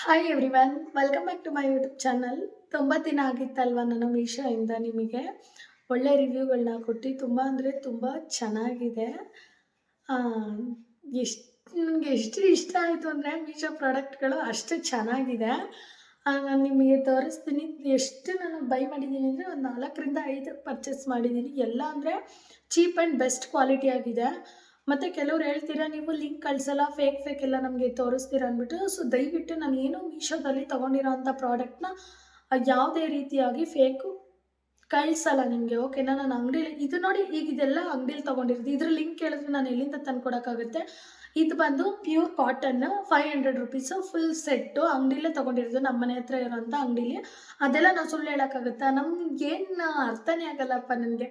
Hi everyone welcome back to my YouTube channel ತುಂಬ ದಿನ ಆಗಿತ್ತಲ್ವ ನಾನು ಮೀಶೋಯಿಂದ ನಿಮಗೆ? ಒಳ್ಳೆ ರಿವ್ಯೂಗಳನ್ನ ಕೊಟ್ಟು, ತುಂಬ ಅಂದರೆ ತುಂಬ ಚೆನ್ನಾಗಿದೆ. ಎಷ್ಟು ನನಗೆ ಎಷ್ಟು ಇಷ್ಟ ಆಯಿತು ಅಂದರೆ ಮೀಶೋ ಪ್ರಾಡಕ್ಟ್ಗಳು ಅಷ್ಟು ಚೆನ್ನಾಗಿದೆ. ನಾನು ನಿಮಗೆ ತೋರಿಸ್ತೀನಿ, ಎಷ್ಟು ನಾನು ಬೈ ಮಾಡಿದ್ದೀನಿ ಅಂದರೆ ಒಂದು ನಾಲ್ಕರಿಂದ ಐದು ಪರ್ಚೇಸ್ ಮಾಡಿದ್ದೀನಿ. ಎಲ್ಲ ಅಂದರೆ ಚೀಪ್ ಆ್ಯಂಡ್ ಬೆಸ್ಟ್ ಕ್ವಾಲಿಟಿ ಆಗಿದೆ. ಮತ್ತು ಕೆಲವ್ರು ಹೇಳ್ತೀರಾ, ನೀವು ಲಿಂಕ್ ಕಳ್ಸಲ್ಲ ಫೇಕ್ ಫೇಕ್ ಎಲ್ಲ ನಮಗೆ ತೋರಿಸ್ತೀರ ಅಂದ್ಬಿಟ್ಟು. ಸೊ ದಯವಿಟ್ಟು ನಾನು ಏನು ಮೀಶೋದಲ್ಲಿ ತೊಗೊಂಡಿರೋ ಅಂಥ ಪ್ರಾಡಕ್ಟ್ನ ಯಾವುದೇ ರೀತಿಯಾಗಿ ಫೇಕು ಕಳ್ಸಲ್ಲ ನಿಮಗೆ ಓಕೆನಾ ನಾನು ಅಂಗಡಿಲಿ, ಇದು ನೋಡಿ ಈಗ ಇದೆಲ್ಲ ಅಂಗಡಿಲಿ ತೊಗೊಂಡಿರೋದು. ಇದ್ರ ಲಿಂಕ್ ಕೇಳಿದ್ರೆ ನಾನು ಎಲ್ಲಿಂದ ತಂದು ಕೊಡೋಕ್ಕಾಗುತ್ತೆ? ಇದು ಬಂದು pure cotton five hundred rupees full set ಅಂಗಡಿಲೇ ತೊಗೊಂಡಿರೋದು ನಮ್ಮ ಮನೆ ಹತ್ರ ಇರೋಂಥ ಅಂಗಡಿಲಿ. ಅದೆಲ್ಲ ನಾವು ಸುಳ್ಳು ಹೇಳೋಕ್ಕಾಗುತ್ತಾ? ನಮ್ಗೆ ಏನು ಅರ್ಥನೇ ಆಗಲ್ಲಪ್ಪ ನನಗೆ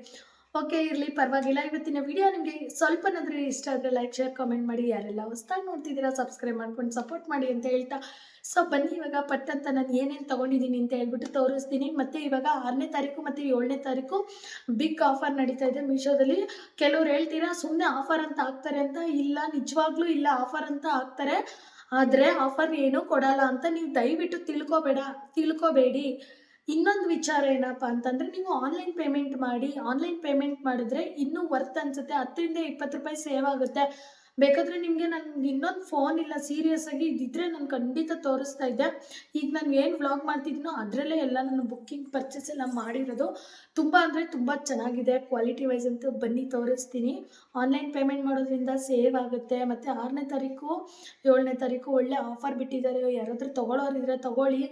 ಓಕೆ ಇರಲಿ, ಪರವಾಗಿಲ್ಲ. ಇವತ್ತಿನ ವಿಡಿಯೋ ನಿಮಗೆ ಸ್ವಲ್ಪನಾದರೂ ಇಷ್ಟ ಆದರೆ ಲೈಕ್ ಶೇರ್ ಕಾಮೆಂಟ್ ಮಾಡಿ. ಯಾರೆಲ್ಲ ಹೊಸ್ದಾಗಿ ನೋಡ್ತಿದ್ದೀರಾ ಸಬ್ಸ್ಕ್ರೈಬ್ ಮಾಡ್ಕೊಂಡು ಸಪೋರ್ಟ್ ಮಾಡಿ ಅಂತ ಹೇಳ್ತಾ. ಸೊ ಬನ್ನಿ, ಇವಾಗ ಪಟ್ಟಂತ ನಾನು ಏನೇನು ತೊಗೊಂಡಿದ್ದೀನಿ ಅಂತ ಹೇಳ್ಬಿಟ್ಟು ತೋರಿಸ್ತೀನಿ. ಮತ್ತು ಇವಾಗ ಆರನೇ ತಾರೀಕು ಮತ್ತು ಏಳನೇ ತಾರೀಕು ಬಿಗ್ ಆಫರ್ ನಡೀತಾ ಇದೆ ಮೀಶೋದಲ್ಲಿ ಕೆಲವ್ರು ಹೇಳ್ತೀರಾ ಸುಮ್ಮನೆ ಆಫರ್ ಅಂತ ಹಾಕ್ತಾರೆ ಅಂತ? ಇಲ್ಲ, ನಿಜವಾಗ್ಲೂ ಇಲ್ಲ ಆಫರ್ ಅಂತ ಹಾಕ್ತಾರೆ. ಆದರೆ ಆಫರ್ ಏನೂ ಕೊಡಲ್ಲ ಅಂತ ನೀವು ದಯವಿಟ್ಟು ತಿಳ್ಕೊಬೇಡ, ತಿಳ್ಕೊಬೇಡಿ. ಇನ್ನೊಂದು ವಿಚಾರ ಏನಪ್ಪ ಅಂತಂದರೆ ನೀವು ಆನ್ಲೈನ್ ಪೇಮೆಂಟ್ ಮಾಡಿ ಆನ್ಲೈನ್ ಪೇಮೆಂಟ್ ಮಾಡಿದ್ರೆ ಇನ್ನೂ ವರ್ತ್ ಅನ್ಸುತ್ತೆ. ಹತ್ತರಿಂದ ಇಪ್ಪತ್ತು ರೂಪಾಯಿ ಸೇವ್ ಆಗುತ್ತೆ. ಬೇಕಾದರೆ ನಿಮಗೆ ನನಗೆ ಇನ್ನೊಂದು ಫೋನ್ ಇಲ್ಲ ಸೀರಿಯಸ್ ಆಗಿ ಇದ್ದಿದ್ರೆ ನಾನು ಖಂಡಿತ ತೋರಿಸ್ತಾ ಇದ್ದೆ. ಈಗ ನಾನು ಏನು ವ್ಲಾಗ್ ಮಾಡ್ತಿದ್ದೀನೋ ಅದರಲ್ಲೇ ಎಲ್ಲ ನಾನು ಬುಕ್ಕಿಂಗ್ ಪರ್ಚೇಸ್ ಎಲ್ಲ ಮಾಡಿರೋದು. ತುಂಬ ಅಂದರೆ ತುಂಬ ಚೆನ್ನಾಗಿದೆ. ಕ್ವಾಲಿಟಿ ವೈಸ್ ಅಂತೂ ಬನ್ನಿ ತೋರಿಸ್ತೀನಿ. ಆನ್ಲೈನ್ ಪೇಮೆಂಟ್ ಮಾಡೋದ್ರಿಂದ ಸೇವ್ ಆಗುತ್ತೆ. ಮತ್ತು ಆರನೇ ತಾರೀಕು, ಏಳನೇ ತಾರೀಕು ಒಳ್ಳೆ ಆಫರ್ ಬಿಟ್ಟಿದ್ದಾರೆ. ಯಾರಾದರೂ ತೊಗೊಳೋರಿದ್ರೆ ತೊಗೊಳ್ಳಿ.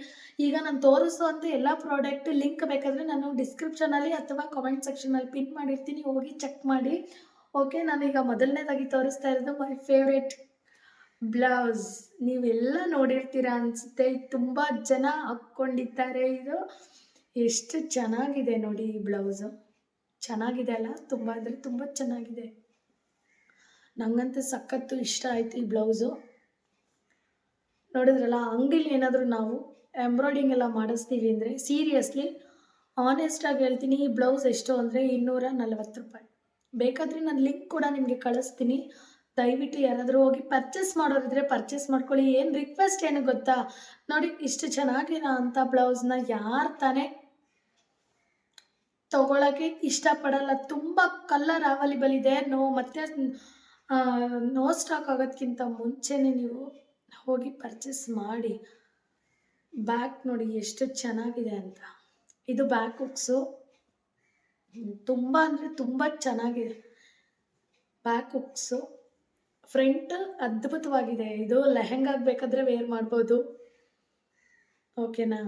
ಈಗ ನಾನು ತೋರಿಸೋ ಅಂತ ಎಲ್ಲ ಪ್ರಾಡಕ್ಟ್ ಲಿಂಕ್ ಬೇಕಾದರೆ ನಾನು ಡಿಸ್ಕ್ರಿಪ್ಷನಲ್ಲಿ ಅಥವಾ ಕಾಮೆಂಟ್ ಸೆಕ್ಷನಲ್ಲಿ ಪಿನ್ ಮಾಡಿರ್ತೀನಿ. ಹೋಗಿ ಚೆಕ್ ಮಾಡಿ. ಓಕೆ ನಾನೀಗ ಮೊದಲನೇದಾಗಿ ತೋರಿಸ್ತಾ ಇರೋದು ಮೈ ಫೇವ್ರೆಟ್ ಬ್ಲೌಸ್ ನೀವೆಲ್ಲ ನೋಡಿರ್ತೀರ ಅನಿಸುತ್ತೆ. ತುಂಬ ಜನ ಹಾಕ್ಕೊಂಡಿದ್ದಾರೆ ಇದು. ಎಷ್ಟು ಚೆನ್ನಾಗಿದೆ ನೋಡಿ ಈ ಬ್ಲೌಸು ಚೆನ್ನಾಗಿದೆ ಅಲ್ಲ? ತುಂಬ ಅಂದರೆ ತುಂಬ ಚೆನ್ನಾಗಿದೆ. ನನಗಂತೂ ಸಖತ್ತು ಇಷ್ಟ ಆಯಿತು ಈ ಬ್ಲೌಸು ನೋಡಿದ್ರಲ್ಲ, ಅಂಗಡಿಲಿ ಏನಾದರೂ ನಾವು ಎಂಬ್ರಾಯ್ಡಿಂಗ್ ಎಲ್ಲ ಮಾಡಿಸ್ತೀವಿ ಅಂದರೆ ಸೀರಿಯಸ್ಲಿ ಆನೆಸ್ಟಾಗಿ ಹೇಳ್ತೀನಿ, ಈ ಬ್ಲೌಸ್ ಎಷ್ಟು ಅಂದರೆ ಇನ್ನೂರ ನಲವತ್ತು ರೂಪಾಯಿ. ಬೇಕಾದರೆ ನಾನು ಲಿಂಕ್ ಕೂಡ ನಿಮಗೆ ಕಳಿಸ್ತೀನಿ. ದಯವಿಟ್ಟು ಯಾರಾದರೂ ಹೋಗಿ ಪರ್ಚೇಸ್ ಮಾಡೋರಿದ್ರೆ ಪರ್ಚೇಸ್ ಮಾಡ್ಕೊಳ್ಳಿ. ಏನು ರಿಕ್ವೆಸ್ಟ್ ಏನು ಗೊತ್ತಾ? ನೋಡಿ, ಇಷ್ಟು ಚೆನ್ನಾಗಿರೋ ಅಂಥ ಬ್ಲೌಸ್ನ ಯಾರು ತಾನೇ ತಗೊಳಕ್ಕೆ ಇಷ್ಟಪಡಲ್ಲ. ತುಂಬ ಕಲರ್ ಅವೈಲೇಬಲ್ ಇದೆ. ನೋ ಮತ್ತೆ ನೋ ಸ್ಟಾಕ್ ಆಗೋದಕ್ಕಿಂತ ಮುಂಚೆನೇ ನೀವು ಹೋಗಿ ಪರ್ಚೇಸ್ ಮಾಡಿ. ಬ್ಯಾಕ್ ನೋಡಿ ಎಷ್ಟು ಚೆನ್ನಾಗಿದೆ ಅಂತ. ಇದು ಬ್ಯಾಕ್ ಹುಕ್ಸು ತುಂಬ ಅಂದರೆ ತುಂಬ ಚೆನ್ನಾಗಿದೆ ಬ್ಯಾಕ್ ಹುಕ್ಸು ಫ್ರಂಟ್ ಅದ್ಭುತವಾಗಿದೆ. ಇದು ಲೆಹೆಂಗಾಗ ಬೇಕಾದರೆ ವೇರ್ ಮಾಡ್ಬೋದು. ಓಕೆನಾ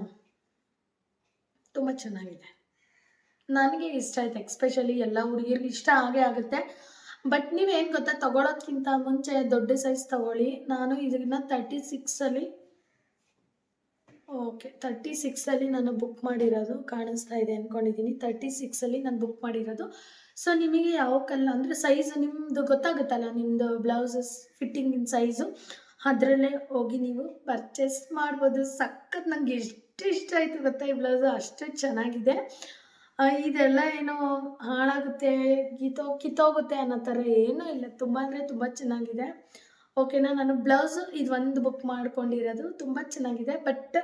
ತುಂಬ ಚೆನ್ನಾಗಿದೆ. ನನಗೆ ಇಷ್ಟ ಆಯ್ತು ಎಕ್ಸ್ಪೆಷಲಿ ಎಲ್ಲ ಹುಡುಗಿರ್ಗೆ ಇಷ್ಟ ಆಗೇ ಆಗುತ್ತೆ. ಬಟ್ ನೀವೇನು ಗೊತ್ತಾ, ತಗೊಳೋದ್ಕಿಂತ ಮುಂಚೆ ದೊಡ್ಡ ಸೈಜ್ ತಗೊಳ್ಳಿ. ನಾನು ಇದನ್ನ ತರ್ಟಿ ಸಿಕ್ಸಲ್ಲಿ ಓಕೆ ತರ್ಟಿ ಸಿಕ್ಸಲ್ಲಿ ನಾನು ಬುಕ್ ಮಾಡಿರೋದು ಕಾಣಿಸ್ತಾ ಇದೆ ಅಂದ್ಕೊಂಡಿದ್ದೀನಿ ತರ್ಟಿ ಸಿಕ್ಸಲ್ಲಿ ನಾನು ಬುಕ್ ಮಾಡಿರೋದು. ಸೊ ನಿಮಗೆ ಯಾವ ಕಲ್ಲ ಅಂದರೆ ಸೈಜ್ ನಿಮ್ಮದು ಗೊತ್ತಾಗುತ್ತಲ್ಲ ನಿಮ್ಮದು ಬ್ಲೌಸಸ್ ಫಿಟ್ಟಿಂಗಿನ ಸೈಜು ಅದರಲ್ಲೇ ಹೋಗಿ ನೀವು ಪರ್ಚೇಸ್ ಮಾಡ್ಬೋದು. ಸಖತ್ ನನಗೆ ಎಷ್ಟು ಇಷ್ಟ ಆಯಿತು ಗೊತ್ತಾ ಈ ಬ್ಲೌಸು? ಅಷ್ಟು ಚೆನ್ನಾಗಿದೆ. ಇದೆಲ್ಲ ಏನೋ ಹಾಳಾಗುತ್ತೆ ಕಿತ್ತೋ ಕಿತ್ತೋಗುತ್ತೆ ಅನ್ನೋ ಥರ ಏನೂ ಇಲ್ಲ. ತುಂಬ ಅಂದರೆ ತುಂಬ ಚೆನ್ನಾಗಿದೆ. ಓಕೆನಾ? ನಾನು ಬ್ಲೌಸು ಇದು ಒಂದು ಬುಕ್ ಮಾಡ್ಕೊಂಡಿರೋದು. ತುಂಬ ಚೆನ್ನಾಗಿದೆ. ಬಟ್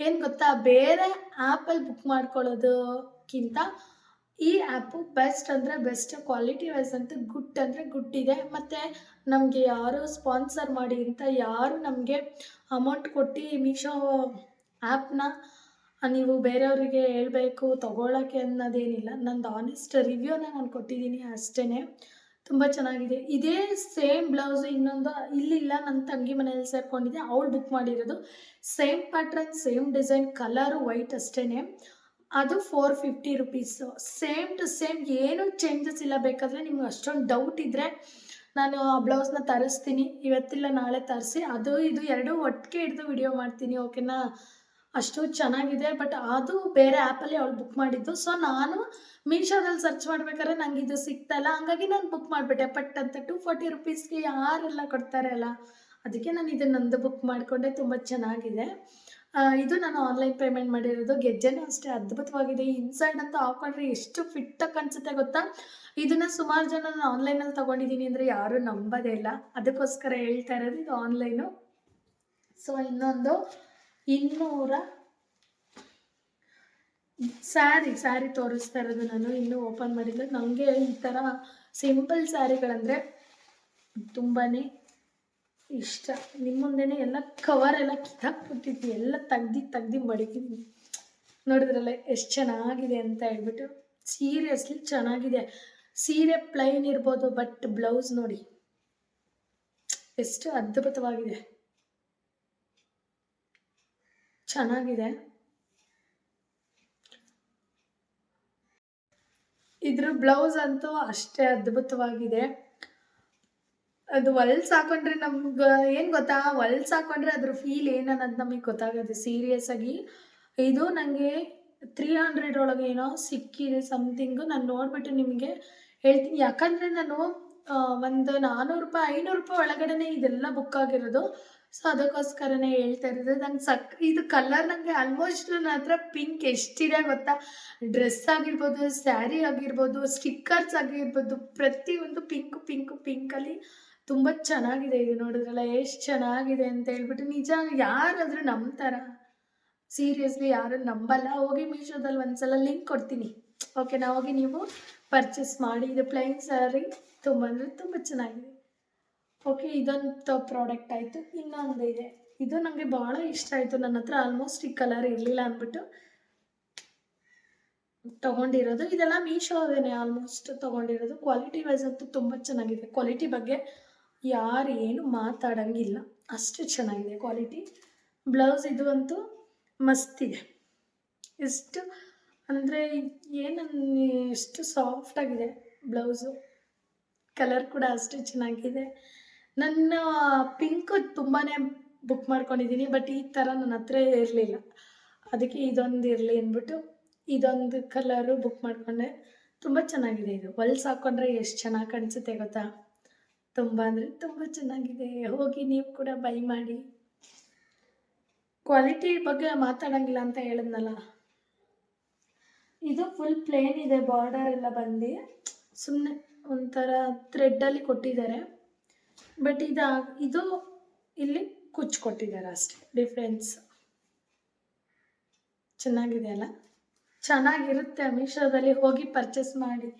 ಏನು ಗೊತ್ತಾ? ಬೇರೆ ಆ್ಯಪಲ್ಲಿ ಬುಕ್ ಮಾಡ್ಕೊಳ್ಳೋದಕ್ಕಿಂತ ಈ ಆ್ಯಪು ಬೆಸ್ಟ್ ಅಂದರೆ ಬೆಸ್ಟ್ ಕ್ವಾಲಿಟಿ ವೈಸ್ ಅಂತೂ ಗುಡ್ ಅಂದರೆ ಗುಡ್ ಇದೆ. ಮತ್ತು ನಮಗೆ ಯಾರು ಸ್ಪಾನ್ಸರ್ ಮಾಡಿ ಅಂತ ಯಾರು ನಮಗೆ ಅಮೌಂಟ್ ಕೊಟ್ಟು ಮೀಶೋ ಆ್ಯಪ್ನ ನೀವು ಬೇರೆಯವರಿಗೆ ಹೇಳಬೇಕು ತಗೊಳ್ಳೋಕ್ಕೆ ಅನ್ನೋದೇನಿಲ್ಲ. ನಂದು ಆನೆಸ್ಟ್ ರಿವ್ಯೂನ ನಾನು ಕೊಟ್ಟಿದ್ದೀನಿ ಅಷ್ಟೇ ತುಂಬ ಚೆನ್ನಾಗಿದೆ. ಇದೇ ಸೇಮ್ ಬ್ಲೌಸ್ ಇನ್ನೊಂದು ಇಲ್ಲಿಲ್ಲ ನನ್ನ ತಂಗಿ ಮನೆಯಲ್ಲಿ ಸೇರ್ಕೊಂಡಿದ್ದೆ. ಅವಳು ಬುಕ್ ಮಾಡಿರೋದು. Same pattern same design colour white ಅಷ್ಟೇ ಅದು four fifty rupees same to same ಏನೂ ಚೇಂಜಸ್ ಇಲ್ಲ. ಬೇಕಾದರೆ ನಿಮ್ಗೆ ಅಷ್ಟೊಂದು ಡೌಟ್ ಇದ್ದರೆ ನಾನು ಆ ಬ್ಲೌಸ್ನ ತರಿಸ್ತೀನಿ. ಇವತ್ತಿಲ್ಲ, ನಾಳೆ ತರಿಸಿ. ಅದು ಇದು ಎರಡೂ ಒಟ್ಟಿಗೆ ಹಿಡಿದು ವಿಡಿಯೋ ಮಾಡ್ತೀನಿ ಓಕೆನಾ ಅಷ್ಟು ಚೆನ್ನಾಗಿದೆ ಬಟ್ ಅದು ಬೇರೆ ಆ್ಯಪಲ್ಲಿ ಅವಳು ಬುಕ್ ಮಾಡಿದ್ದು. ಸೊ ನಾನು ಮೀಶೋದಲ್ಲಿ ಸರ್ಚ್ ಮಾಡ್ಬೇಕಾದ್ರೆ ನಂಗೆ ಇದು ಸಿಕ್ತಲ್ಲ ಹಂಗಾಗಿ ನಾನು ಬುಕ್ ಮಾಡಿಬಿಟ್ಟೆ. ಪಟ್ ಅಂತ ಟೂ ಫಾರ್ಟಿ ರುಪೀಸ್ಗೆ ಯಾರೆಲ್ಲ ಕೊಡ್ತಾರೆ ಅಲ್ಲ? ಅದಕ್ಕೆ ನಾನು ಇದನ್ನೊಂದು ಬುಕ್ ಮಾಡಿಕೊಂಡೆ. ತುಂಬ ಚೆನ್ನಾಗಿದೆ. ಇದು ನಾನು ಆನ್ಲೈನ್ ಪೇಮೆಂಟ್ ಮಾಡಿರೋದು. ಗೆಜ್ಜೆನೂ ಅಷ್ಟೇ ಅದ್ಭುತವಾಗಿದೆ. ಇನ್ಸೈಡ್ ಅಂತ ಹಾಕೊಂಡ್ರೆ ಎಷ್ಟು ಫಿಟ್ಟಾಗಿ ಕಾಣಿಸುತ್ತೆ ಗೊತ್ತಾ? ಇದನ್ನು ಸುಮಾರು ಜನ ನಾನು ಆನ್ಲೈನಲ್ಲಿ ತಗೊಂಡಿದ್ದೀನಿ ಅಂದರೆ ಯಾರೂ ನಂಬೋದೇ ಇಲ್ಲ. ಅದಕ್ಕೋಸ್ಕರ ಹೇಳ್ತಾ ಇರೋದು ಇದು ಆನ್ಲೈನು ಸೊ ಇನ್ನೊಂದು ಇನ್ನೂರ ಸ್ಯಾರಿ ಸ್ಯಾರಿ ತೋರಿಸ್ತಾ ಇರೋದು ನಾನು ಇನ್ನೂ ಓಪನ್ ಮಾಡಿಲ್ಲ. ನನಗೆ ಈ ಥರ ಸಿಂಪಲ್ ಸ್ಯಾರಿಗಳಂದರೆ ತುಂಬಾ ಇಷ್ಟ. ನಿಮ್ಮ ಮುಂದೆನೇ ಎಲ್ಲ ಕವರ್ ಎಲ್ಲ ಕಿತ್ತಾಕ್ಬಿಟ್ಟಿದ್ವಿ, ಎಲ್ಲ ತೆಗ್ದು ತೆಗ್ದು ಮಡಗಿದ್ವಿ. ನೋಡಿದ್ರಲ್ಲ ಎಷ್ಟು ಚೆನ್ನಾಗಿದೆ ಅಂತ ಹೇಳ್ಬಿಟ್ಟು. ಸೀರಿಯಸ್ಲಿ ಚೆನ್ನಾಗಿದೆ. ಸೀರೆ ಪ್ಲೈನ್ ಇರ್ಬೋದು ಬಟ್ ಬ್ಲೌಸ್ ನೋಡಿ. ಎಷ್ಟು ಅದ್ಭುತವಾಗಿದೆ. ಚೆನ್ನಾಗಿದೆ. ಇದ್ರ ಬ್ಲೌಸ್ ಅಂತೂ ಅಷ್ಟೇ ಅದ್ಭುತವಾಗಿದೆ. ಅದು ಹೊಲ್ಸ್ ಹಾಕೊಂಡ್ರೆ ನಮ್ಗೆ ಏನು ಗೊತ್ತಾ? ಹೊಲ್ಸ್ ಹಾಕೊಂಡ್ರೆ ಅದ್ರ ಫೀಲ್ ಏನನ್ನೋದು ನಮಗೆ ಗೊತ್ತಾಗುತ್ತೆ ಸೀರಿಯಸ್ ಆಗಿ. ಇದು ನನಗೆ ತ್ರೀ ಹಂಡ್ರೆಡ್ ಒಳಗೆ ಏನೋ ಸಿಕ್ಕಿದೆ ಸಮಥಿಂಗ್ ನಾನು ನೋಡ್ಬಿಟ್ಟು ನಿಮಗೆ ಹೇಳ್ತೀನಿ. ಯಾಕಂದ್ರೆ ನಾನು ಒಂದು ನಾನ್ನೂರು ರೂಪಾಯಿ, ಐನೂರು ರೂಪಾಯಿ ಒಳಗಡೆನೆ ಇದೆಲ್ಲ ಬುಕ್ ಆಗಿರೋದು. ಸೊ ಅದಕ್ಕೋಸ್ಕರನೇ ಹೇಳ್ತಾ ಇರೋದು, ನಂಗೆ ಸಕ್, ಇದು ಕಲರ್ ನನಗೆ ಆಲ್ಮೋಸ್ಟ್ ನನ್ನ ಹತ್ರ ಪಿಂಕ್ ಎಷ್ಟಿದೆ ಗೊತ್ತಾ? ಡ್ರೆಸ್ ಆಗಿರ್ಬೋದು ಸ್ಯಾರಿ ಆಗಿರ್ಬೋದು ಸ್ಟಿಕ್ಕರ್ಸ್ ಆಗಿರ್ಬೋದು, ಪ್ರತಿಯೊಂದು ಪಿಂಕ್ ಪಿಂಕ್ ಪಿಂಕಲ್ಲಿ ತುಂಬ ಚೆನ್ನಾಗಿದೆ ಇದು ನೋಡಿದ್ರಲ್ಲ, ಎಷ್ಟು ಚೆನ್ನಾಗಿದೆ ಅಂತ ಹೇಳ್ಬಿಟ್ಟು ನಿಜ ಯಾರಾದರೂ ನಂಬ್ತಾರ? ಸೀರಿಯಸ್ಲಿ ಯಾರು ನಂಬಲ್ಲ? ಹೋಗಿ ಮೀಶೋದಲ್ಲಿ ಒಂದ್ಸಲ ಲಿಂಕ್ ಕೊಡ್ತೀನಿ. ಓಕೆ ನಾವು ಹೋಗಿ ನೀವು ಪರ್ಚೇಸ್ ಮಾಡಿ. ಇದು ಪ್ಲೈನ್ ಸ್ಯಾರಿ ತುಂಬ ಅಂದರೆ ತುಂಬ ಚೆನ್ನಾಗಿದೆ. ಓಕೆ ಇದೊಂದು ಪ್ರಾಡಕ್ಟ್ ಆಯಿತು. ಇನ್ನೊಂದು ಇದೆ. ಇದು ನನಗೆ ಭಾಳ ಇಷ್ಟ ಆಯಿತು. ನನ್ನ ಹತ್ರ ಆಲ್ಮೋಸ್ಟ್ ಈ ಕಲರ್ ಇರಲಿಲ್ಲ ಅಂದ್ಬಿಟ್ಟು ತೊಗೊಂಡಿರೋದು. ಇದೆಲ್ಲ ಮೀಶೋದೇನೆ ಆಲ್ಮೋಸ್ಟ್ ತೊಗೊಂಡಿರೋದು. ಕ್ವಾಲಿಟಿ ವೈಸ್ ಅಂತೂ ತುಂಬ ಚೆನ್ನಾಗಿದೆ. ಕ್ವಾಲಿಟಿ ಬಗ್ಗೆ ಯಾರು ಏನು ಮಾತಾಡೋಂಗಿಲ್ಲ. ಅಷ್ಟು ಚೆನ್ನಾಗಿದೆ ಕ್ವಾಲಿಟಿ ಬ್ಲೌಸ್ ಇದು ಅಂತೂ ಮಸ್ತಿದೆ ಎಷ್ಟು ಅಂದರೆ ಏನು ಎಷ್ಟು ಸಾಫ್ಟಾಗಿದೆ ಬ್ಲೌಸು ಕಲರ್ ಕೂಡ ಅಷ್ಟು ಚೆನ್ನಾಗಿದೆ. ನನ್ನ ಪಿಂಕ್ ತುಂಬಾ ಬುಕ್ ಮಾಡ್ಕೊಂಡಿದ್ದೀನಿ ಬಟ್ ಈ ಥರ ನನ್ನ ಹತ್ರ ಇರಲಿಲ್ಲ. ಅದಕ್ಕೆ ಇದೊಂದು ಇರಲಿ ಅಂದ್ಬಿಟ್ಟು ಇದೊಂದು ಕಲರು ಬುಕ್ ಮಾಡಿಕೊಂಡೆ. ತುಂಬ ಚೆನ್ನಾಗಿದೆ ಇದು. ಹೊಲ್ಸ್ ಹಾಕ್ಕೊಂಡ್ರೆ ಎಷ್ಟು ಚೆನ್ನಾಗಿ ಕಾಣಿಸುತ್ತೆ ಗೊತ್ತಾ? ತುಂಬ ಅಂದರೆ ತುಂಬ ಚೆನ್ನಾಗಿದೆ. ಹೋಗಿ ನೀವು ಕೂಡ ಬೈ ಮಾಡಿ. ಕ್ವಾಲಿಟಿ ಬಗ್ಗೆ ಮಾತಾಡೋಂಗಿಲ್ಲ ಅಂತ ಹೇಳಿದ್ನಲ್ಲ. ಇದು ಫುಲ್ ಪ್ಲೇನ್ ಇದೆ ಬಾರ್ಡರ್ ಎಲ್ಲ ಬಂದು ಸುಮ್ಮನೆ ಒಂಥರ ಥ್ರೆಡ್ಡಲ್ಲಿ ಕೊಟ್ಟಿದ್ದಾರೆ. ಬಟ್ ಇದು ಇದು ಇಲ್ಲಿ ಕುಚ್ಚು ಕೊಟ್ಟಿದ್ದಾರೆ ಅಷ್ಟೇ. ಡಿಫ್ರೆನ್ಸ್ ಚೆನ್ನಾಗಿದೆ ಅಲ್ಲ? ಚೆನ್ನಾಗಿರುತ್ತೆ. ಮೀಶೋದಲ್ಲಿ ಹೋಗಿ ಪರ್ಚೇಸ್ ಮಾಡಿ.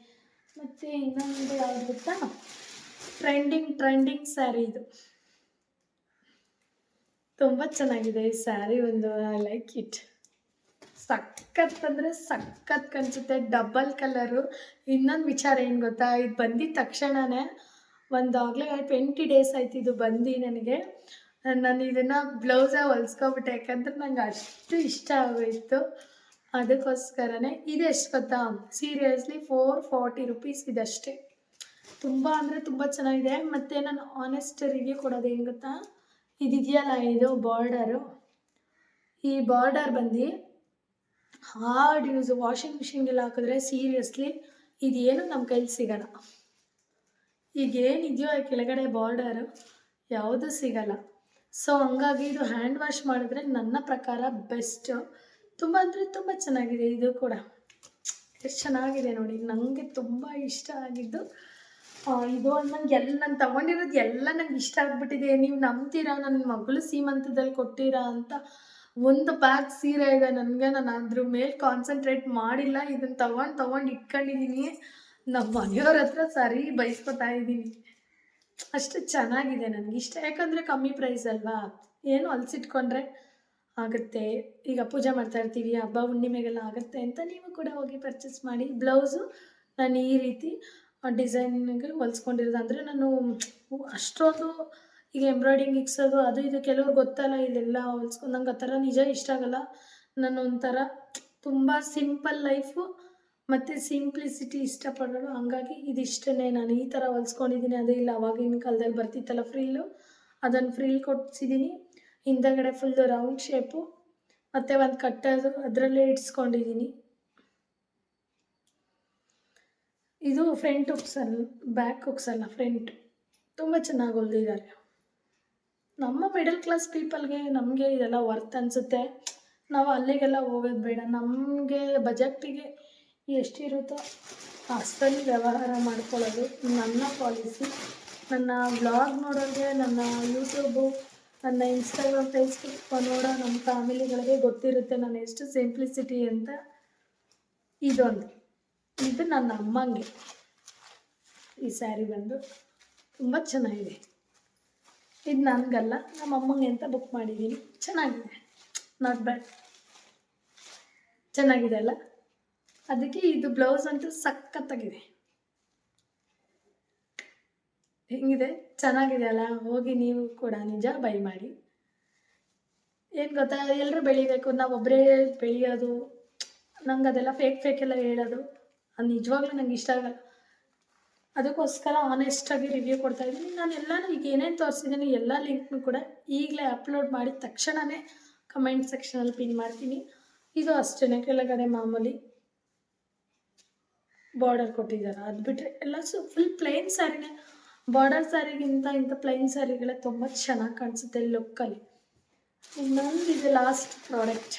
ಮತ್ತೆ ಇನ್ನೊಂದು ಯಾವ್ದು ಗೊತ್ತಾ? ಟ್ರೆಂಡಿಂಗ್ ಟ್ರೆಂಡಿಂಗ್ ಸ್ಯಾರಿ ಇದು. ತುಂಬ ಚೆನ್ನಾಗಿದೆ ಈ ಸ್ಯಾರಿ ಒಂದು. ಐ ಲೈಕ್ ಇಟ್ ಸಖತ್ ಅಂದರೆ ಸಖತ್ ಕಾಣಿಸುತ್ತೆ ಡಬಲ್ ಕಲರು ಇನ್ನೊಂದು ವಿಚಾರ ಏನು ಗೊತ್ತಾ? ಇದು ಬಂದಿದ ತಕ್ಷಣವೇ ಒಂದು ಆಗಲೇ ಟ್ವೆಂಟಿ ಡೇಸ್ ಆಯ್ತು ಇದು ಬಂದು ನನಗೆ. ನಾನು ಇದನ್ನು ಬ್ಲೌಸ ಹೊಲ್ಸ್ಕೊಬಿಟ್ಟೆ, ಯಾಕಂದ್ರೆ ನಂಗೆ ಅಷ್ಟು ಇಷ್ಟ ಆಗೋಯಿತು. ಅದಕ್ಕೋಸ್ಕರನೇ ಇದು ಎಷ್ಟು ಗೊತ್ತಾ? ಸೀರಿಯಸ್ಲಿ ಫೋರ್ ಫಾರ್ಟಿ ರುಪೀಸ್ ಇದಷ್ಟೇ. ತುಂಬ ಅಂದರೆ ತುಂಬ ಚೆನ್ನಾಗಿದೆ. ಮತ್ತು ನಾನು ಆನೆಸ್ಟ್ ರಿವ್ಯೂ ಕೊಡೋದು ಏನು ಗೊತ್ತಾ? ಇದಿದೆಯಲ್ಲ ಇದು ಬಾರ್ಡರು ಈ ಬಾರ್ಡರ್ ಬಂದು ಹಾರ್ಡ್ ಯೂಸ್ ವಾಷಿಂಗ್ ಮಿಷಿನ್ಗೆಲ್ಲ ಹಾಕಿದ್ರೆ ಸೀರಿಯಸ್ಲಿ ಇದೇನು ನಮ್ಮ ಕೈಲಿ ಸಿಗಲ್ಲ. ಈಗ ಏನಿದೆಯೋ ಆ ಕೆಳಗಡೆ ಬಾರ್ಡರು ಯಾವುದೂ ಸಿಗಲ್ಲ. ಸೊ ಹಂಗಾಗಿ ಇದು ಹ್ಯಾಂಡ್ ವಾಶ್ ಮಾಡಿದ್ರೆ ನನ್ನ ಪ್ರಕಾರ ಬೆಸ್ಟು ತುಂಬ ಅಂದರೆ ತುಂಬ ಚೆನ್ನಾಗಿದೆ ಇದು ಕೂಡ. ಎಷ್ಟು ಚೆನ್ನಾಗಿದೆ ನೋಡಿ ನನಗೆ ತುಂಬ ಇಷ್ಟ ಆಗಿದ್ದು ಇದು ನಂಗೆ ಎಲ್ಲ ನಾನು ತೊಗೊಂಡಿರೋದು ಎಲ್ಲ ನಂಗೆ ಇಷ್ಟ ಆಗಿಬಿಟ್ಟಿದೆ. ನೀವು ನಂಬ್ತೀರಾ? ನನ್ನ ಮಗಳು ಸೀಮಂತದಲ್ಲಿ ಕೊಟ್ಟಿರಾ ಅಂತ ಒಂದು ಪ್ಯಾಕ್ ಸೀರೆ ಇದೆ. ನನಗೆ ನಾನು ಅದ್ರ ಮೇಲೆ ಕಾನ್ಸಂಟ್ರೇಟ್ ಮಾಡಿಲ್ಲ. ಇದನ್ನು ತೊಗೊಂಡು ತೊಗೊಂಡು ಇಟ್ಕೊಂಡಿದ್ದೀನಿ ನಮ್ಮ ಮನೆಯವ್ರ ಹತ್ರ ಸರಿ ಬಯಸ್ಕೊತಾ ಇದ್ದೀನಿ ಅಷ್ಟು ಚೆನ್ನಾಗಿದೆ ನನಗೆ. ಇಷ್ಟ ಯಾಕಂದರೆ ಕಮ್ಮಿ ಪ್ರೈಸ್ ಅಲ್ವಾ? ಏನು ಅಲ್ಸಿಟ್ಕೊಂಡ್ರೆ ಆಗುತ್ತೆ. ಈಗ ಪೂಜೆ ಮಾಡ್ತಾ ಇರ್ತೀವಿ, ಹಬ್ಬ ಹುಣ್ಣಿಮೆಗೆಲ್ಲ ಆಗುತ್ತೆ ಅಂತ ನೀವು ಕೂಡ ಹೋಗಿ ಪರ್ಚೇಸ್ ಮಾಡಿ. ಬ್ಲೌಸು ನಾನು ಈ ರೀತಿ ಡಿಸೈನ್ಗೆ ಹೊಲ್ಸ್ಕೊಂಡಿರೋದು. ಅಂದರೆ ನಾನು ಅಷ್ಟೊಂದು ಈಗ ಎಂಬ್ರಾಯ್ಡಿಂಗ್ ಇಕ್ಸೋದು, ಅದು ಇದು ಕೆಲವ್ರು ಗೊತ್ತಲ್ಲ ಇಲ್ಲೆಲ್ಲ ಹೊಲ್ಸ್ಕೊಂಡು ನಂಗೆ ಆ ಥರ ನಿಜ ಇಷ್ಟ ಆಗಲ್ಲ. ನಾನು ಒಂಥರ ತುಂಬ ಸಿಂಪಲ್ ಲೈಫು ಮತ್ತು ಸಿಂಪ್ಲಿಸಿಟಿ ಇಷ್ಟಪಡೋರು, ಹಂಗಾಗಿ ಇದಿಷ್ಟೇ ನಾನು ಈ ಥರ ಹೊಲ್ಸ್ಕೊಂಡಿದ್ದೀನಿ, ಅದೇ ಇಲ್ಲ. ಅವಾಗಿನ ಕಾಲದಲ್ಲಿ ಬರ್ತಿತ್ತಲ್ಲ ಫ್ರಿಲ್ಲು ಅದನ್ನು ಫ್ರಿಲ್ ಕೊಡ್ಸಿದ್ದೀನಿ ಹಿಂದಗಡೆ ಫುಲ್ಲು ರೌಂಡ್ ಶೇಪು ಮತ್ತು ಒಂದು ಕಟ್ಟದು ಅದರಲ್ಲೇ ಇಡ್ಸ್ಕೊಂಡಿದ್ದೀನಿ ಇದು ಫ್ರಂಟ್ ಹುಕ್ಸ್ ಅಲ್ಲ ಬ್ಯಾಕ್ ಹುಕ್ಸ್ ಅಲ್ಲ ಫ್ರಂಟ್ ತುಂಬ ಚೆನ್ನಾಗಿ ಹೊಲ್ದಿದ್ದಾರೆ. ನಮ್ಮ ಮಿಡಲ್ ಕ್ಲಾಸ್ ಪೀಪಲ್ಗೆ ನಮಗೆ ಇದೆಲ್ಲ ವರ್ತ್ ಅನಿಸುತ್ತೆ. ನಾವು ಅಲ್ಲಿಗೆಲ್ಲ ಹೋಗೋದು ಬೇಡ. ನಮಗೆ ಬಜೆಟಿಗೆ ಎಷ್ಟಿರುತ್ತೋ ಅಷ್ಟರಲ್ಲಿ ವ್ಯವಹಾರ ಮಾಡ್ಕೊಳ್ಳೋದು. ನನ್ನ ಪಾಲಿಸಿ, ನನ್ನ ವ್ಲಾಗ್ ನೋಡೋರಿಗೆ ನನ್ನ ಯೂಟ್ಯೂಬು, ನನ್ನ ಇನ್ಸ್ಟಾಗ್ರಾಮ್, ಫೇಸ್ಬುಕ್ ನೋಡೋ ನಮ್ಮ ಫ್ಯಾಮಿಲಿಗಳಿಗೆ ಗೊತ್ತಿರುತ್ತೆ ನಾನು ಎಷ್ಟು ಸಿಂಪ್ಲಿಸಿಟಿ ಅಂತ. ಇದೊಂದು. ಇದು ನನ್ನ ಅಮ್ಮಂಗೆ. ಈ ಸ್ಯಾರಿ ಬಂದು ತುಂಬ ಚೆನ್ನಾಗಿದೆ. ಇದು ನನಗಲ್ಲ, ನಮ್ಮ ಅಮ್ಮಂಗೆ ಅಂತ ಬುಕ್ ಮಾಡಿದ್ದೀನಿ. ಚೆನ್ನಾಗಿದೆ. ನಾಟ್ ಬ್ಯಾಡ್ ಚೆನ್ನಾಗಿದೆ ಅಲ್ಲ? ಅದಕ್ಕೆ ಇದು ಬ್ಲೌಸ್ ಅಂತೂ ಸಖತ್ತಾಗಿದೆ. ಹೆಂಗಿದೆ? ಚೆನ್ನಾಗಿದೆ ಅಲ್ಲ ಹೋಗಿ ನೀವು ಕೂಡ ನಿಜ ಬೈ ಮಾಡಿ. ಏನು ಗೊತ್ತಾ? ಎಲ್ಲರೂ ಬೆಳಿಬೇಕು. ನಾವು ಒಬ್ಬರೇ ಬೆಳೆಯೋದು, ನಂಗೆ ಅದೆಲ್ಲ ಫೇಕ್ ಫೇಕ್ ಎಲ್ಲ ಹೇಳೋದು, ಅದು ನಿಜವಾಗ್ಲೂ ನಂಗೆ ಇಷ್ಟ ಆಗಲ್ಲ. ಅದಕ್ಕೋಸ್ಕರ ಆನೆಸ್ಟಾಗಿ ರಿವ್ಯೂ ಕೊಡ್ತಾ ಇದ್ದೀನಿ. ನಾನು ಎಲ್ಲನೂ ಈಗ ಏನೇನು ತೋರಿಸಿದ್ದೀನಿ ಎಲ್ಲ ಲಿಂಕ್ನು ಕೂಡ ಈಗಲೇ ಅಪ್ಲೋಡ್ ಮಾಡಿದ ತಕ್ಷಣವೇ ಕಮೆಂಟ್ ಸೆಕ್ಷನಲ್ಲಿ ಪಿನ್ ಮಾಡ್ತೀನಿ. ಇದು ಅಷ್ಟೇ ಕೆಳಗಡೆ ಮಾಮೂಲಿ. ಬಾರ್ಡರ್ ಕೊಟ್ಟಿದ್ದಾರೆ. ಅದು ಬಿಟ್ಟರೆ ಎಲ್ಲ ಸೊ ಫುಲ್ ಪ್ಲೈನ್ ಸ್ಯಾರಿನೇ ಬಾರ್ಡರ್ ಸ್ಯಾರಿಗಿಂತ ಇಂಥ ಪ್ಲೈನ್ ಸ್ಯಾರಿಗಳೇ ತುಂಬ ಚೆನ್ನಾಗಿ ಕಾಣಿಸುತ್ತೆ ಲುಕ್ಕಲ್ಲಿ ಇನ್ನೊಂದು ಇದೆ ಲಾಸ್ಟ್ ಪ್ರಾಡಕ್ಟ್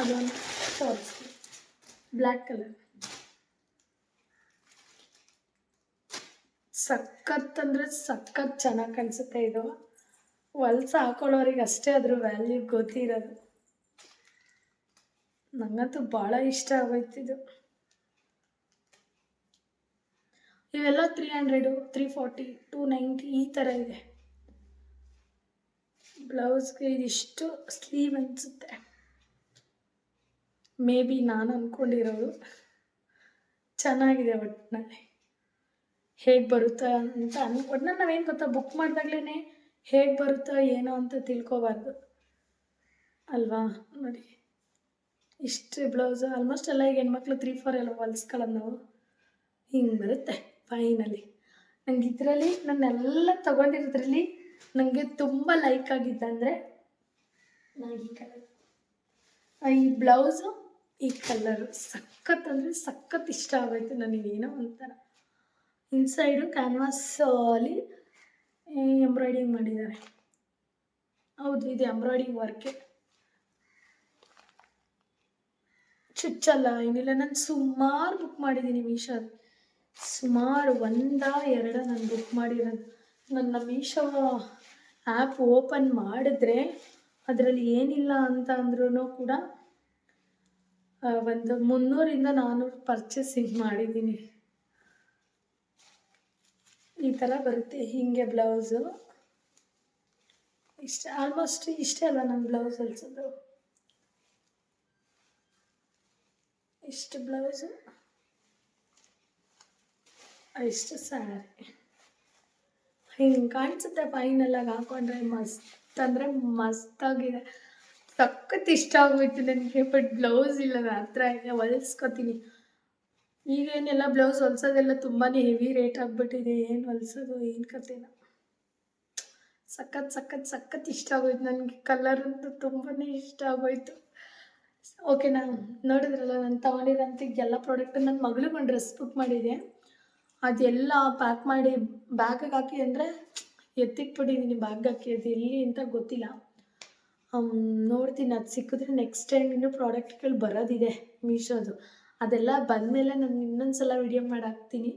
ಅದೊಂದು ತೋರಿಸ್ತೀನಿ. ಬ್ಲ್ಯಾಕ್ ಕಲರ್ ಸಖತ್ ಅಂದರೆ ಸಖತ್ ಚೆನ್ನಾಗಿ ಕಾಣಿಸುತ್ತೆ ಇದು. ಹೊಲ್ಸ ಹಾಕೊಳ್ಳೋರಿಗೆ ಅಷ್ಟೇ ಅದ್ರ ವ್ಯಾಲ್ಯೂ ಗೊತ್ತಿರೋದು. ನನಗಂತೂ ಭಾಳ ಇಷ್ಟ ಆಗೋಯ್ತಿದು ಇವೆಲ್ಲ three hundred three forty two ninety ಈ ಥರ ಇದೆ. ಬ್ಲೌಸ್ಗೆ ಇದಿಷ್ಟು ಸ್ಲೀವ್ ಅನಿಸುತ್ತೆ. ಮೇ ಬಿ ನಾನು ಅಂದ್ಕೊಂಡಿರೋದು ಚೆನ್ನಾಗಿದೆ ಒಟ್ಟಿನಲ್ಲಿ ಹೇಗೆ ಬರುತ್ತಾ ಅಂತ ಅಂದ್ಕೊಂಡು ನಾವೇನು ಗೊತ್ತಾ ಬುಕ್ ಮಾಡಿದಾಗ್ಲೇ ಹೇಗೆ ಬರುತ್ತಾ, ಏನೋ ಅಂತ ತಿಳ್ಕೊಬಾರ್ದು. ಅಲ್ವಾ? ನೋಡಿ. ಇಷ್ಟು ಬ್ಲೌಸ್ ಆಲ್ಮೋಸ್ಟ್ ಎಲ್ಲ ಈಗ ಹೆಣ್ಮಕ್ಳು ತ್ರೀ ಫೋರ್ ಎಲ್ಲ ಹೊಲ್ಸ್ಕೊಳ್ಳೋದು ನಾವು. ಹಿಂಗೆ ಬರುತ್ತೆ. ಫೈನಲಿ ನಂಗೆ ಇದರಲ್ಲಿ ನನ್ನೆಲ್ಲ ತೊಗೊಂಡಿರೋದ್ರಲ್ಲಿ ನನಗೆ ತುಂಬ ಲೈಕ್ ಆಗಿದ್ದಂದರೆ ನಾನು ಈ ಕಲರ್ ಈ ಬ್ಲೌಸು ಈ ಕಲರು ಸಖತ್ ಅಂದರೆ ಸಖತ್ ಇಷ್ಟ ಆಗೋಯ್ತು ನನಗೇನೋ ಒಂಥರ. ಇನ್ಸೈಡು ಕ್ಯಾನ್ವಾಸ್ ಅಲ್ಲಿ ಎಂಬ್ರಾಯ್ಡಿಂಗ್ ಮಾಡಿದ್ದಾರೆ. ಹೌದು, ಇದು ಎಂಬ್ರಾಯ್ಡಿಂಗ್ ವರ್ಕೆ ಚುಚ್ಚಲ್ಲ, ಏನಿಲ್ಲ, ನಾನು ಸುಮಾರು ಬುಕ್ ಮಾಡಿದ್ದೀನಿ ಮೀಶೋ ಸುಮಾರು ಒಂದ ಎರಡ ನಾನು ಬುಕ್ ಮಾಡಿರೋದು. ನನ್ನ ಮೀಶೋ ಆ್ಯಪ್ ಓಪನ್ ಮಾಡಿದ್ರೆ ಅದರಲ್ಲಿ ಏನಿಲ್ಲ ಅಂತ ಅಂದ್ರೂ ಕೂಡ ಒಂದು ಮುನ್ನೂರಿಂದ ನಾನ್ನೂರು ಪರ್ಚೇಸಿಂಗ್ ಮಾಡಿದ್ದೀನಿ. ಈ ಥರ ಬರುತ್ತೆ. ಹೀಗೆ ಬ್ಲೌಸು. ಇಷ್ಟ ಆಲ್ಮೋಸ್ಟ್ ಇಷ್ಟೇ ಅಲ್ಲ ನನ್ನ ಬ್ಲೌಸ್ ಹೊಲ್ಸೋದು ಇಷ್ಟು ಬ್ಲೌಸು. ಇಷ್ಟು ಸ್ಯಾರಿ. ಹಿಂಗೆ ಕಾಣಿಸುತ್ತೆ ಫೈನಲಾಗಿ ಹಾಕೊಂಡ್ರೆ ಮಸ್ತ್. ಅಂದರೆ ಮಸ್ತಾಗಿದೆ. ಸಖತ್ ಇಷ್ಟ ಆಗೋಯ್ತು ನನಗೆ, ಬಟ್ ಬ್ಲೌಸ್ ಇಲ್ಲ ನನ್ನ ಹತ್ರ ಇದೆ, ಹೊಲ್ಸ್ಕೊತೀನಿ. ಈಗೇನೆಲ್ಲ ಬ್ಲೌಸ್ ಹೊಲ್ಸೋದೆಲ್ಲ ತುಂಬಾ ಹೆವಿ ರೇಟ್ ಆಗಿಬಿಟ್ಟಿದೆ, ಏನು ಹೊಲ್ಸೋದು, ಏನು ಕತೆನ ಸಖತ್ ಸಖತ್ ಸಖತ್ ಇಷ್ಟ ಆಗೋಯ್ತು ನನಗೆ. ಕಲರ್ ಅಂತೂ ತುಂಬಾ ಇಷ್ಟ ಆಗೋಯ್ತು. ನಾನು ನೋಡಿದ್ರಲ್ಲ, ನಾನು ತೊಗೊಂಡಿರೋಂಥ ಎಲ್ಲ ಪ್ರಾಡಕ್ಟ್ ನನ್ನ ಮಗಳಿಗೆ ಒಂದು ಡ್ರೆಸ್ ಬುಕ್ ಮಾಡಿದೆ ಅದೆಲ್ಲ ಪ್ಯಾಕ್ ಮಾಡಿ ಬ್ಯಾಗಿಗೆ ಹಾಕಿ ಅಂದರೆ ಎತ್ತಿಟ್ಬಿಟ್ಟಿದ್ದೀನಿ ಬ್ಯಾಗ್ ಹಾಕಿ, ಅದು ಎಲ್ಲಿ ಅಂತ ಗೊತ್ತಿಲ್ಲ. ನೋಡ್ತೀನಿ. ಅದು ಸಿಕ್ಕಿದ್ರೆ ನೆಕ್ಸ್ಟ್ ಟೈಮ್ ಇನ್ನೂ ಪ್ರಾಡಕ್ಟ್ಗಳು ಬರೋದಿದೆ ಮೀಶೋದು. ಅದೆಲ್ಲ ಬಂದಮೇಲೆ ನಾನು ಇನ್ನೊಂದು ಸಲ ವಿಡಿಯೋ ಮಾಡಿ ಹಾಕ್ತೀನಿ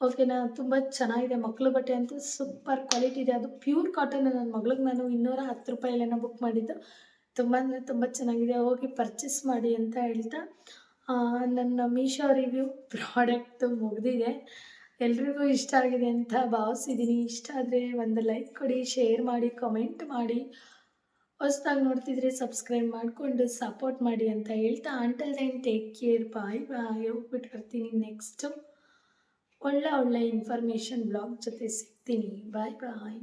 ಓಕೆನಾ ತುಂಬ ಚೆನ್ನಾಗಿದೆ. ಮಕ್ಕಳು ಬಟ್ಟೆ ಅಂತೂ ಸೂಪರ್ ಕ್ವಾಲಿಟಿ ಇದೆ. ಅದು ಪ್ಯೂರ್ ಕಾಟನ್ ನನ್ನ ಮಗಳಿಗೆ ನಾನು ಇನ್ನೂರ ಹತ್ತು ರೂಪಾಯಿಲೇನೋ ಬುಕ್ ಮಾಡಿದ್ದು. ತುಂಬ ಅಂದರೆ ತುಂಬ ಚೆನ್ನಾಗಿದೆ. ಹೋಗಿ ಪರ್ಚೇಸ್ ಮಾಡಿ ಅಂತ ಹೇಳ್ತಾ. ನನ್ನ ಮೀಶೋ ರಿವ್ಯೂ ಪ್ರಾಡಕ್ಟ್ ಮುಗಿದಿದೆ. ಎಲ್ರಿಗೂ ಇಷ್ಟ ಆಗಿದೆ ಅಂತ ಭಾವಿಸಿದ್ದೀನಿ ಇಷ್ಟ ಆದರೆ ಒಂದು ಲೈಕ್ ಕೊಡಿ, ಶೇರ್ ಮಾಡಿ, ಕಮೆಂಟ್ ಮಾಡಿ. ಹೊಸ್ದಾಗಿ ನೋಡ್ತಿದ್ರೆ ಸಬ್ಸ್ಕ್ರೈಬ್ ಮಾಡಿಕೊಂಡು ಸಪೋರ್ಟ್ ಮಾಡಿ ಅಂತ ಹೇಳ್ತಾ until then take care bye bye ಹೋಗ್ಬಿಟ್ಟು ಬರ್ತೀನಿ ನೆಕ್ಸ್ಟು ಒಳ್ಳೆ ಒಳ್ಳೆ ಇನ್ಫಾರ್ಮೇಷನ್ ಬ್ಲಾಗ್ ಜೊತೆ ಸಿಗ್ತೀನಿ. ಬಾಯ್ ಬಾಯ್